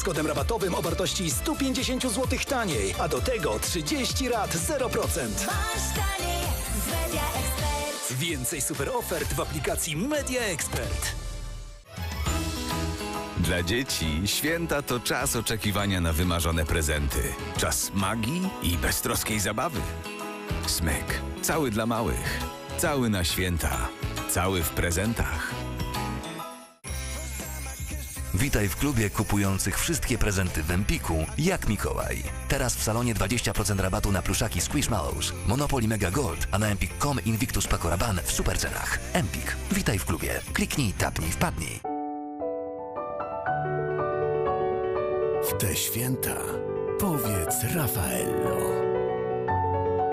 z kodem rabatowym o wartości 150 zł taniej, a do tego 30 rat 0%. Masz taniej z Media Expert. Więcej super ofert w aplikacji Media Expert. Dla dzieci święta to czas oczekiwania na wymarzone prezenty. Czas magii i beztroskiej zabawy. Smyk. Cały dla małych. Cały na święta. Cały w prezentach. Witaj w klubie kupujących wszystkie prezenty w Empiku, jak Mikołaj. Teraz w salonie 20% rabatu na pluszaki Squishmallows, Monopoly Mega Gold, a na Empik.com Invictus Paco Rabanne w super cenach. Empik. Witaj w klubie. Kliknij, tapnij, wpadnij. W te święta powiedz Raffaello.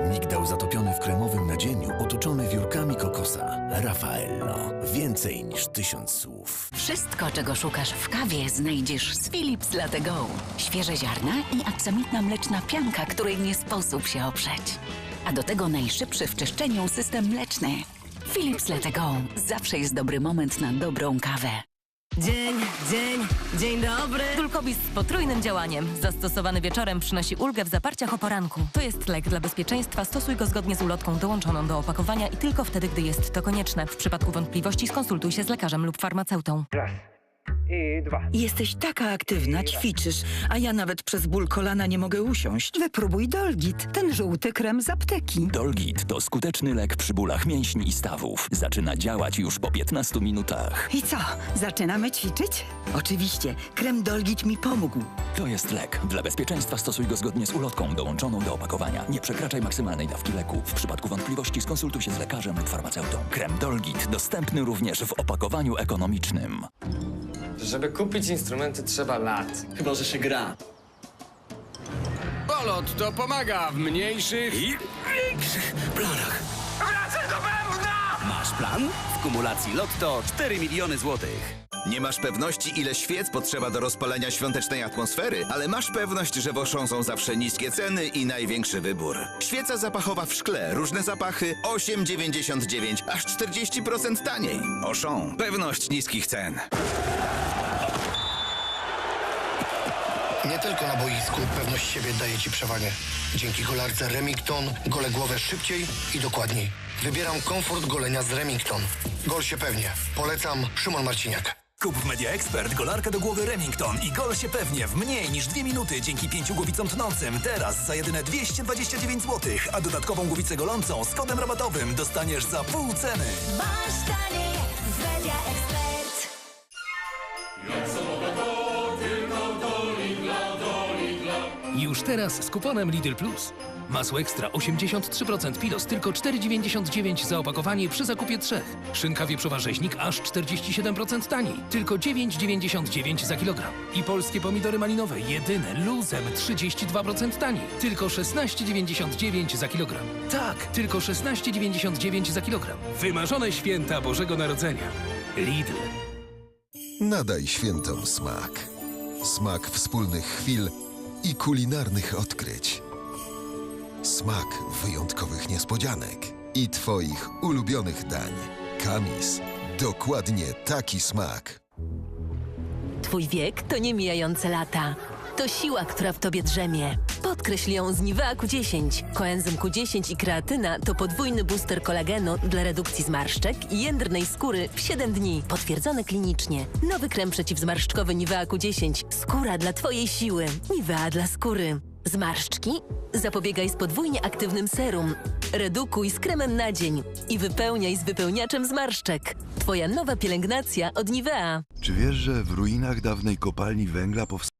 Migdał zatopiony w kremowym nadzieniu, otoczony wiórkami kokosa. Raffaello. Więcej niż tysiąc słów. Wszystko, czego szukasz w kawie, znajdziesz z Philips Latte Go. Świeże ziarna i aksamitna mleczna pianka, której nie sposób się oprzeć. A do tego najszybszy w czyszczeniu system mleczny. Philips Latte Go. Zawsze jest dobry moment na dobrą kawę. Dzień, dzień, dzień dobry. Dulkobis z potrójnym działaniem. Zastosowany wieczorem przynosi ulgę w zaparciach o poranku. To jest lek dla bezpieczeństwa. Stosuj go zgodnie z ulotką dołączoną do opakowania i tylko wtedy, gdy jest to konieczne. W przypadku wątpliwości skonsultuj się z lekarzem lub farmaceutą. Raz. I dwa. Jesteś taka aktywna, ćwiczysz, a ja nawet przez ból kolana nie mogę usiąść. Wypróbuj Dolgit, ten żółty krem z apteki. Dolgit to skuteczny lek przy bólach mięśni i stawów. Zaczyna działać już po 15 minutach. I co, zaczynamy ćwiczyć? Oczywiście, krem Dolgit mi pomógł. To jest lek. Dla bezpieczeństwa stosuj go zgodnie z ulotką dołączoną do opakowania. Nie przekraczaj maksymalnej dawki leku. W przypadku wątpliwości skonsultuj się z lekarzem lub farmaceutą. Krem Dolgit dostępny również w opakowaniu ekonomicznym. Żeby kupić instrumenty trzeba lat. Chyba, że się gra. Bolot to pomaga w mniejszych i większych planach. Wracaj do bębna! Masz plan? W kumulacji Lotto 4 miliony złotych. Nie masz pewności, ile świec potrzeba do rozpalenia świątecznej atmosfery, ale masz pewność, że w Auchan są zawsze niskie ceny i największy wybór. Świeca zapachowa w szkle, różne zapachy, 8,99, aż 40% taniej. Auchan. Pewność niskich cen. Nie tylko na boisku pewność siebie daje Ci przewagę. Dzięki golarce Remington gole głowę szybciej i dokładniej. Wybieram komfort golenia z Remington. Gol się pewnie. Polecam Szymon Marciniak. Kup w Media Expert golarkę do głowy Remington i gol się pewnie w mniej niż dwie minuty dzięki pięciu głowicom tnącym. Teraz za jedyne 229 zł, a dodatkową głowicę golącą z kodem rabatowym dostaniesz za pół ceny. Masz Już teraz z kuponem Lidl Plus. Masło ekstra 83% pilos, tylko 4,99 za opakowanie przy zakupie trzech. Szynka wieprzowa rzeźnik aż 47% taniej, tylko 9,99 za kilogram. I polskie pomidory malinowe jedyne luzem 32% taniej, tylko 16,99 za kilogram. Tak, tylko 16,99 za kilogram. Wymarzone święta Bożego Narodzenia. Lidl. Nadaj świętom smak. Smak wspólnych chwil i kulinarnych odkryć. Smak wyjątkowych niespodzianek i Twoich ulubionych dań. Kamis. Dokładnie taki smak. Twój wiek to nie mijające lata. To siła, która w tobie drzemie. Podkreśl ją z Nivea Q10. Koenzym Q10 i kreatyna to podwójny booster kolagenu dla redukcji zmarszczek i jędrnej skóry w 7 dni. Potwierdzone klinicznie. Nowy krem przeciwzmarszczkowy Nivea Q10. Skóra dla twojej siły. Nivea dla skóry. Zmarszczki? Zapobiegaj z podwójnie aktywnym serum. Redukuj z kremem na dzień i wypełniaj z wypełniaczem zmarszczek. Twoja nowa pielęgnacja od Nivea. Czy wiesz, że w ruinach dawnej kopalni węgla powstał